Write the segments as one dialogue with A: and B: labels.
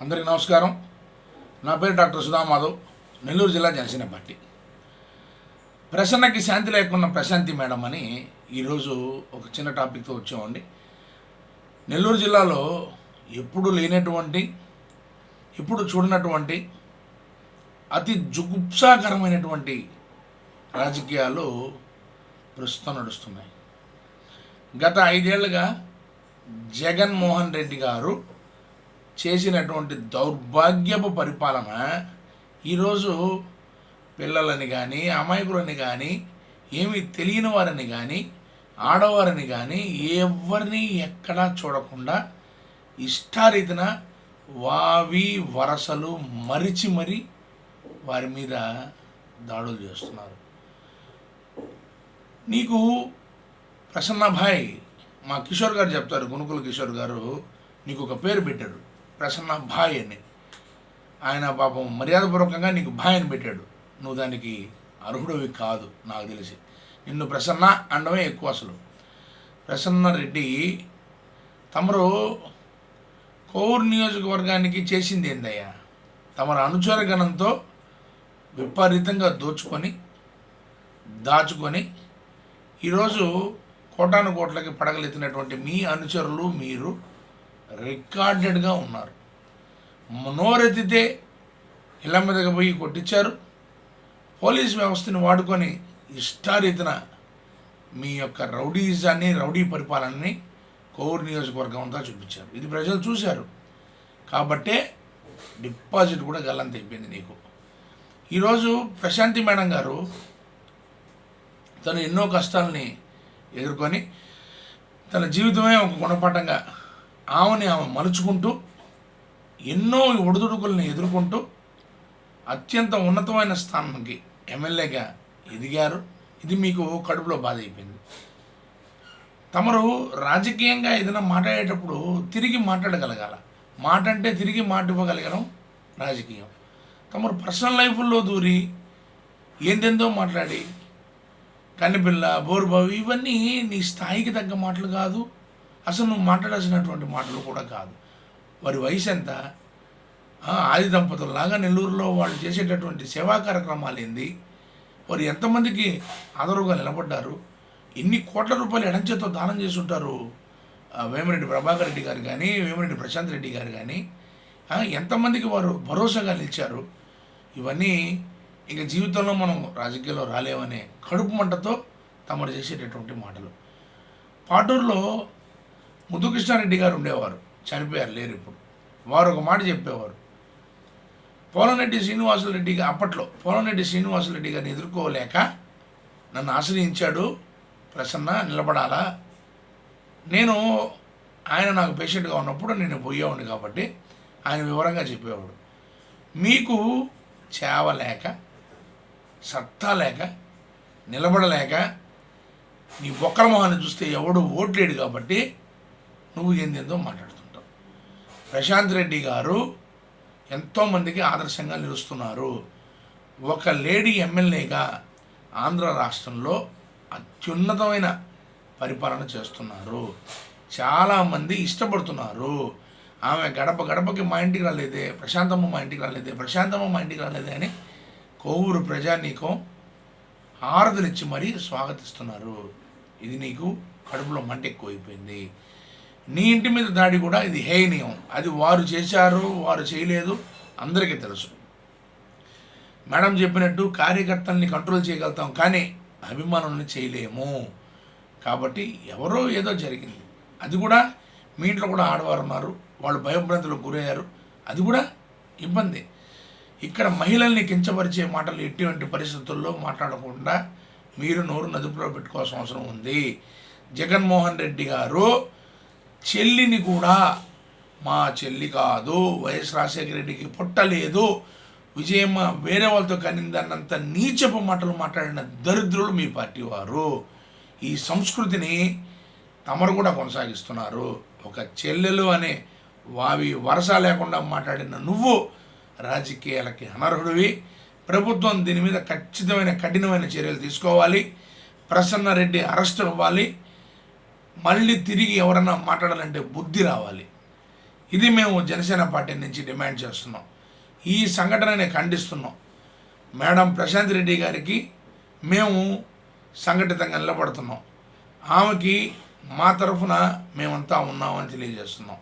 A: అందరికీ నమస్కారం. నా పేరు డాక్టర్ సుధామాధవ్ నెల్లూరు జిల్లా జనసేన పార్టీ. ప్రసన్నకి శాంతి లేకున్న ప్రశాంతి మేడం అని ఈరోజు ఒక చిన్న టాపిక్తో వచ్చామండి. నెల్లూరు జిల్లాలో ఎప్పుడు లేనటువంటి ఎప్పుడు చూడనటువంటి అతి జుగుప్సాకరమైనటువంటి రాజకీయాలు ప్రస్తుతం నడుస్తున్నాయి. గత ఐదేళ్ళుగా జగన్మోహన్ రెడ్డి గారు చేసినటువంటి దౌర్భాగ్యపు పరిపాలన ఈరోజు పిల్లలని కానీ అమాయకులని కానీ ఏమీ తెలియని వారిని కానీ ఆడవారిని కానీ ఎవరిని ఎక్కడా చూడకుండా ఇష్టారీతిన వావి వరసలు మరిచి మరి వారి మీద దాడులు చేస్తున్నారు. నీకు ప్రసన్నభాయ్ మా కిషోర్ గారు చెప్తారు గునుకుల కిషోర్ గారు నీకు ఒక పేరు పెట్టాడు. ప్రసన్న భాయ్ అని. ఆయన పాపం మర్యాదపూర్వకంగా నీకు భాయ్ అని పెట్టాడు. నువ్వు దానికి అర్హుడవి కాదు నాకు తెలిసి. నిన్ను ప్రసన్న అండమే ఎక్కువ అసలు. ప్రసన్న రెడ్డి తమరు కోవూరు నియోజకవర్గానికి చేసింది ఏందయ్యా? తమరు అనుచర గణంతో విపరీతంగా దోచుకొని దాచుకొని ఈరోజు కోటాను కోట్లకి పడగలెత్తినటువంటి మీ అనుచరులు మీరు రికార్డెడ్గా ఉన్నారు. నోరెత్తితే ఇళ్ళ మీదకి పోయి కొట్టించారు. పోలీస్ వ్యవస్థని వాడుకొని ఇష్టారీతన మీ యొక్క రౌడీజాన్ని రౌడీ పరిపాలనని కోవూరు నియోజకవర్గం అంతా చూపించారు. ఇది ప్రజలు చూశారు. కాబట్టే డిపాజిట్ కూడా గల్లం తెప్పింది నీకు. ఈరోజు ప్రశాంతి మేడం గారు తను ఎన్నో కష్టాలని ఎదుర్కొని తన జీవితమే ఒక గుణపాఠంగా ఆమెని ఆమె మలుచుకుంటూ ఎన్నో ఒడిదుడుకుల్ని ఎదుర్కొంటూ అత్యంత ఉన్నతమైన స్థానానికి ఎమ్మెల్యేగా ఎదిగారు. ఇది మీకు కడుపులో బాధ అయిపోయింది తమరు రాజకీయంగా ఏదైనా మాట్లాడేటప్పుడు తిరిగి మాట్లాడగలగాల. మాట అంటే తిరిగి మాట ఇవ్వగలగడం రాజకీయం. తమరు పర్సనల్ లైఫ్లో దూరి ఏందెందో మాట్లాడి కన్నెపిల్ల బోరుబావి ఇవన్నీ నీ స్థాయికి తగ్గ మాటలు కాదు. అసలు నువ్వు మాట్లాడాల్సినటువంటి మాటలు కూడా కాదు. వారి వయసు ఎంత? ఆది దంపతులలాగా నెల్లూరులో వాళ్ళు చేసేటటువంటి సేవా కార్యక్రమాలు ఏంది? వారు ఎంతమందికి ఆదరుగా నిలబడ్డారు? ఎన్ని కోట్ల రూపాయలు ఎడంచేతో దానం చేసుంటారు వేమిరెడ్డి ప్రభాకర్ రెడ్డి గారు కానీ వేమిరెడ్డి ప్రశాంత్ రెడ్డి గారు కానీ ఎంతమందికి వారు భరోసాగా నిలిచారు? ఇవన్నీ ఇక జీవితంలో మనం రాజకీయాల్లో రాలేమనే కడుపు మంటతో తమరు చేసేటటువంటి మాటలు. పాటూరులో ముద్దుకృష్ణారెడ్డి గారు ఉండేవారు. చనిపోయారు లేరు ఇప్పుడు. వారు ఒక మాట చెప్పేవారు. పోలనరెడ్డి శ్రీనివాసులరెడ్డి అప్పట్లో పోలనరెడ్డి శ్రీనివాసులరెడ్డి గారిని ఎదుర్కోలేక నన్ను ఆశ్రయించాడు. ప్రసన్న నిలబడాలా? నేను ఆయన నాకు పేషెంట్గా ఉన్నప్పుడు నేను పోయేవాడిని కాబట్టి ఆయన వివరంగా చెప్పేవాడు. మీకు చేవ లేక సత్తా లేక నిలబడలేక నీ బొక్కల మొహాన్ని చూస్తే ఎవడు ఓట్లేడు కాబట్టి నువ్వు ఏందేందో మాట్లాడుతుంటావు. ప్రశాంత్ రెడ్డి గారు ఎంతోమందికి ఆదర్శంగా నిలుస్తున్నారు. ఒక లేడీ ఎమ్మెల్యేగా ఆంధ్ర రాష్ట్రంలో అత్యున్నతమైన పరిపాలన చేస్తున్నారు. చాలామంది ఇష్టపడుతున్నారు. ఆమె గడప గడపకి మా ఇంటికి రాలేదే ప్రశాంతమ్మ మా ఇంటికి రాలేదే ప్రశాంతమ్మ మా ఇంటికి రాలేదే అని కొవ్వూరు ప్రజానీకం హారతులిచ్చి మరీ స్వాగతిస్తున్నారు. ఇది నీకు కడుపులో మంట ఎక్కువైపోయింది నీ ఇంటి మీద దాడి కూడా ఇది హేయనీయం. అది వారు చేశారు వారు చేయలేదు అందరికీ తెలుసు. మేడం చెప్పినట్టు కార్యకర్తల్ని కంట్రోల్ చేయగలుగుతాం కానీ అభిమానుల్ని చేయలేము. కాబట్టి ఎవరో ఏదో జరిగింది. అది కూడా మీ ఇంట్లో కూడా ఆడవారు ఉన్నారు వాళ్ళు భయభ్రాంతులకు గురయ్యారు. అది కూడా ఇబ్బంది. ఇక్కడ మహిళల్ని కించపరిచే మాటలు ఎటువంటి పరిస్థితుల్లో మాట్లాడకుండా మీరు నోరు నదుపులో పెట్టుకోవాల్సిన అవసరం ఉంది. జగన్మోహన్ రెడ్డి గారు చెల్లిని కూడా మా చెల్లి కాదు వైఎస్ రాజశేఖర రెడ్డికి పుట్టలేదు. విజయమ్మ వేరే వాళ్ళతో కనిందన్నంత నీచపు మాటలు మాట్లాడిన దరిద్రులు మీ పార్టీ వారు. ఈ సంస్కృతిని తమరు కూడా కొనసాగిస్తున్నారు. ఒక చెల్లెలు అనే వావి వరస లేకుండా మాట్లాడిన నువ్వు రాజకీయాలకి అనర్హుడివి. ప్రభుత్వం దీని మీద ఖచ్చితమైన కఠినమైన చర్యలు తీసుకోవాలి. ప్రసన్న రెడ్డి అరెస్ట్ అవ్వాలి. మళ్ళీ తిరిగి ఎవరన్నా మాట్లాడాలంటే బుద్ధి రావాలి. ఇది మేము జనసేన పార్టీ నుంచి డిమాండ్ చేస్తున్నాం. ఈ సంఘటనని ఖండిస్తున్నాం. మేడం ప్రశాంత్ రెడ్డి గారికి మేము సంఘటితంగా నిలబడుతున్నాం. ఆమెకి మా తరఫున మేమంతా ఉన్నామని తెలియజేస్తున్నాం.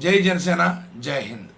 A: జై జనసేన జై హింద్.